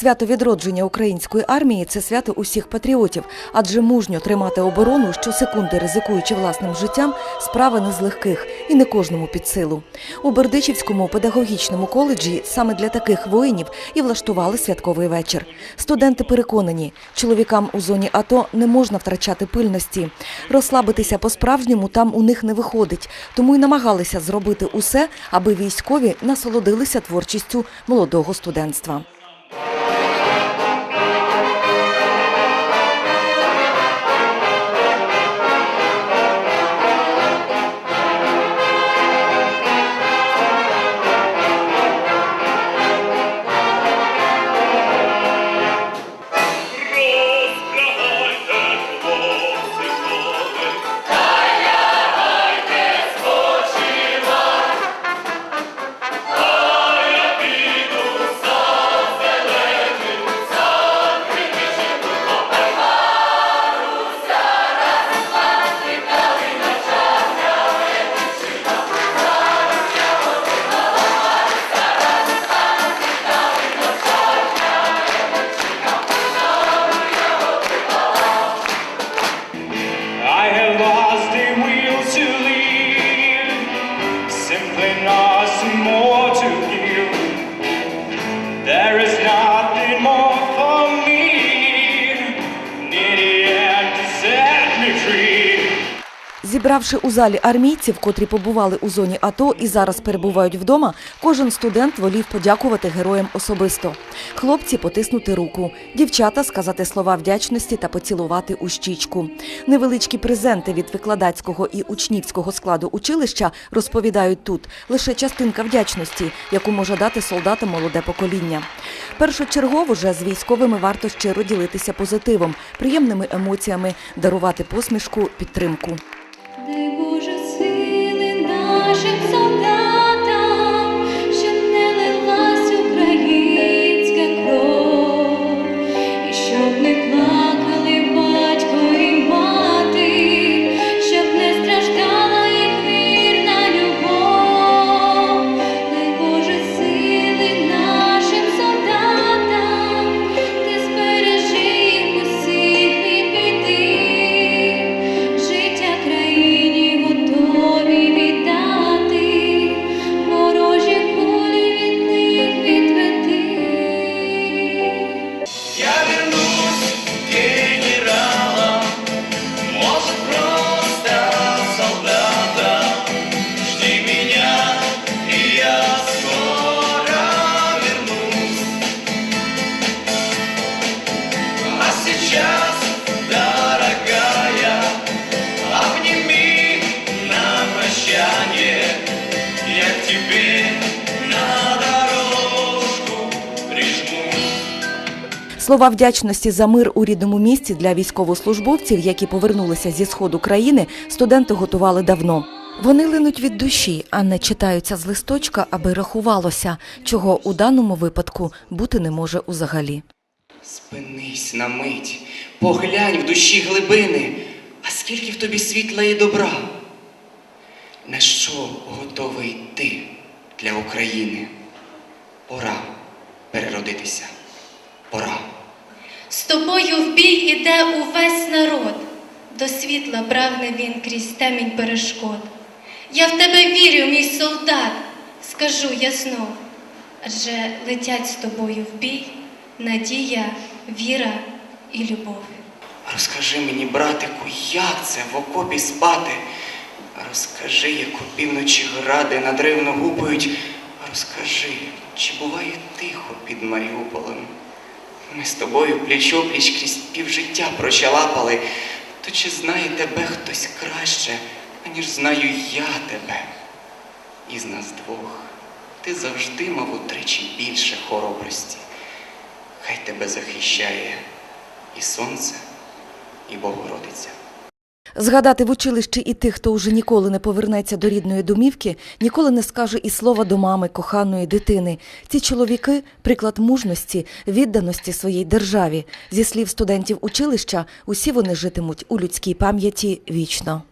Свято відродження української армії це свято усіх патріотів, адже мужньо тримати оборону, щосекунди ризикуючи власним життям, справа не з легких і не кожному під силу. У Бердичівському педагогічному коледжі саме для таких воїнів і влаштували святковий вечір. Студенти переконані, чоловікам у зоні АТО не можна втрачати пильності. Розслабитися по-справжньому там у них не виходить, тому й намагалися зробити усе, аби військові насолодилися творчістю молодого студентства. Зібравши у залі армійців, котрі побували у зоні АТО і зараз перебувають вдома, кожен студент волів подякувати героям особисто. Хлопці потиснути руку, дівчата сказати слова вдячності та поцілувати у щічку. Невеличкі презенти від викладацького і учнівського складу училища розповідають тут лише частинка вдячності, яку може дати солдатам молоде покоління. Першочергово же з військовими варто щиро ділитися позитивом, приємними емоціями, дарувати посмішку, підтримку. Слова вдячності за мир у рідному місті для військовослужбовців, які повернулися зі сходу країни, студенти готували давно. Вони линуть від душі, а не читаються з листочка, аби рахувалося, чого у даному випадку бути не може узагалі. Спинись на мить, поглянь в душі глибини, а скільки в тобі світла і добра. На що готовий ти для України? Пора переродитися. Пора. З тобою в бій іде увесь народ, до світла прагне він крізь темінь перешкод. Я в тебе вірю, мій солдат, скажу я знов, адже летять з тобою в бій надія, віра і любов. Розкажи мені, братику, як це в окопі спати? Розкажи, як опівночі гради надривно гупають. Розкажи, чи буває тихо під Маріуполем? Ми з тобою пліч-опліч крізь півжиття прочалапали. То чи знає тебе хтось краще, аніж знаю я тебе? Із нас двох ти завжди мав утричі більше хоробрості. Хай тебе захищає і сонце, і Богородиця. Згадати в училищі і тих, хто уже ніколи не повернеться до рідної домівки, ніколи не скаже і слова до мами, коханої дитини. Ці чоловіки приклад мужності, відданості своїй державі. Зі слів студентів училища, усі вони житимуть у людській пам'яті вічно.